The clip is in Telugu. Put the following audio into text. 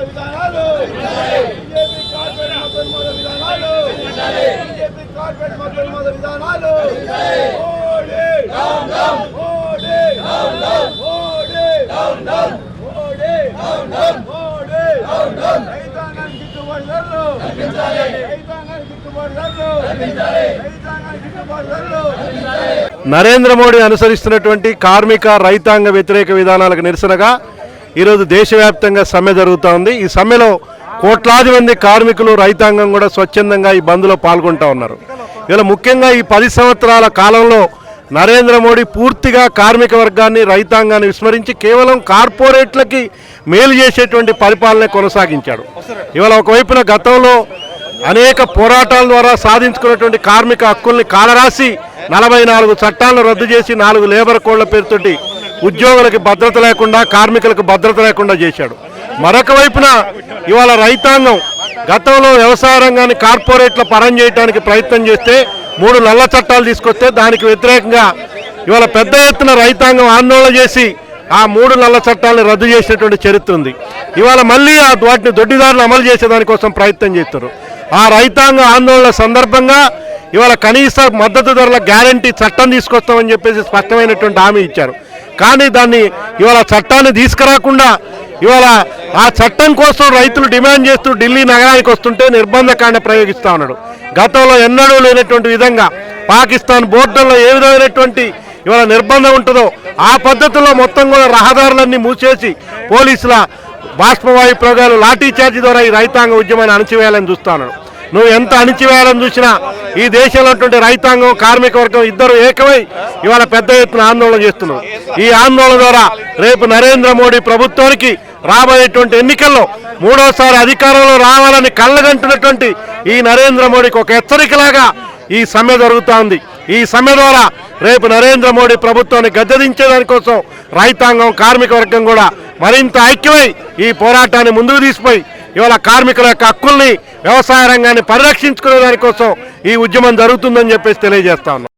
విధానాలు బీజేపీ కార్పొరేట్ మతోన్మాద విధానాలు బీజేపీ కార్పొరేట్ మతోన్మాద విధానాలు మోడీ మోడీ మోడీ మోడీ రైతాంగానికి గిట్టుబాటు ధరలు. నరేంద్ర మోడీ అనుసరిస్తున్నటువంటి కార్మిక రైతాంగ వ్యతిరేక విధానాలకు నిరసనగా ఈరోజు దేశవ్యాప్తంగా సమ్మె జరుగుతూ ఉంది ఈ సమ్మెలో కోట్లాది మంది కార్మికులు రైతాంగం కూడా స్వచ్ఛందంగా ఈ బంద్లో పాల్గొంటూ ఉన్నారు. ఇలా ముఖ్యంగా ఈ పది సంవత్సరాల కాలంలో నరేంద్ర మోడీ పూర్తిగా కార్మిక వర్గాన్ని రైతాంగాన్ని విస్మరించి కేవలం కార్పొరేట్లకి మేలు చేసేటువంటి పరిపాలన కొనసాగించాడు. ఇవాళ ఒకవైపున గతంలో అనేక పోరాటాల ద్వారా సాధించుకున్నటువంటి కార్మిక హక్కుల్ని కాలరాసి నలభై నాలుగు చట్టాలను రద్దు చేసి నాలుగు లేబర్ కోడ్ల పేరుతోటి ఉద్యోగులకి భద్రత లేకుండా కార్మికులకు భద్రత లేకుండా చేశాడు. మరొక వైపున ఇవాళ రైతాంగం గతంలో వ్యవసాయ రంగాన్ని కార్పొరేట్ల పరం చేయడానికి ప్రయత్నం చేస్తే మూడు నల్ల చట్టాలు తీసుకొస్తే దానికి వ్యతిరేకంగా ఇవాళ పెద్ద ఎత్తున రైతాంగం ఆందోళన చేసి ఆ మూడు నల్ల చట్టాలను రద్దు చేసినటువంటి చరిత్ర ఉంది. ఇవాళ మళ్ళీ ఆ వాటిని దొడ్డిదారులు అమలు చేసేదానికోసం ప్రయత్నం చేస్తారు. ఆ రైతాంగ ఆందోళన సందర్భంగా ఇవాళ కనీస మద్దతు ధరల గ్యారంటీ చట్టం తీసుకొస్తామని చెప్పేసి స్పష్టమైనటువంటి హామీ ఇచ్చారు. కానీ దాన్ని ఇవాళ చట్టాన్ని తీసుకురాకుండా ఇవాళ ఆ చట్టం కోసం రైతులు డిమాండ్ చేస్తూ ఢిల్లీ నగరానికి వస్తుంటే నిర్బంధకాండ ప్రయోగిస్తూ ఉన్నాడు. గతంలో ఎన్నడూ లేనటువంటి విధంగా పాకిస్తాన్ బోర్డర్లో ఏ విధమైనటువంటి ఇవాళ నిర్బంధం ఉంటుందో ఆ పద్ధతిలో మొత్తం కూడా రహదారులన్నీ మూసేసి పోలీసుల బాష్పవాయు ప్రయోగాలు లాఠీ చార్జీ ద్వారా ఈ రైతాంగ ఉద్యమాన్ని అణచివేయాలని చూస్తాను నువ్వు ఎంత అణిచివేయాలని చూసినా ఈ దేశంలో రైతాంగం కార్మిక వర్గం ఇద్దరు ఏకమై ఇవాళ పెద్ద ఎత్తున ఆందోళన చేస్తున్నారు. ఈ ఆందోళన ద్వారా రేపు నరేంద్ర మోడీ ప్రభుత్వానికి రాబోయేటువంటి ఎన్నికల్లో మూడోసారి అధికారంలో రావాలని కళ్ళగంటున్నటువంటి ఈ నరేంద్ర మోడీకి ఒక హెచ్చరికలాగా ఈ సమ్మె జరుగుతూ ఉంది. ఈ సమ్మె ద్వారా రేపు నరేంద్ర మోడీ ప్రభుత్వాన్ని గద్దెదించేదానికోసం రైతాంగం కార్మిక వర్గం కూడా మరింత ఐక్యమై ఈ పోరాటాన్ని ముందుకు తీసిపోయి ఇవాళ కార్మికుల యొక్క హక్కుల్ని వ్యవసాయ రంగాన్ని పరిరక్షించుకునే దానికోసం ఈ ఉద్యమం జరుగుతుందని చెప్పేసి తెలియజేస్తా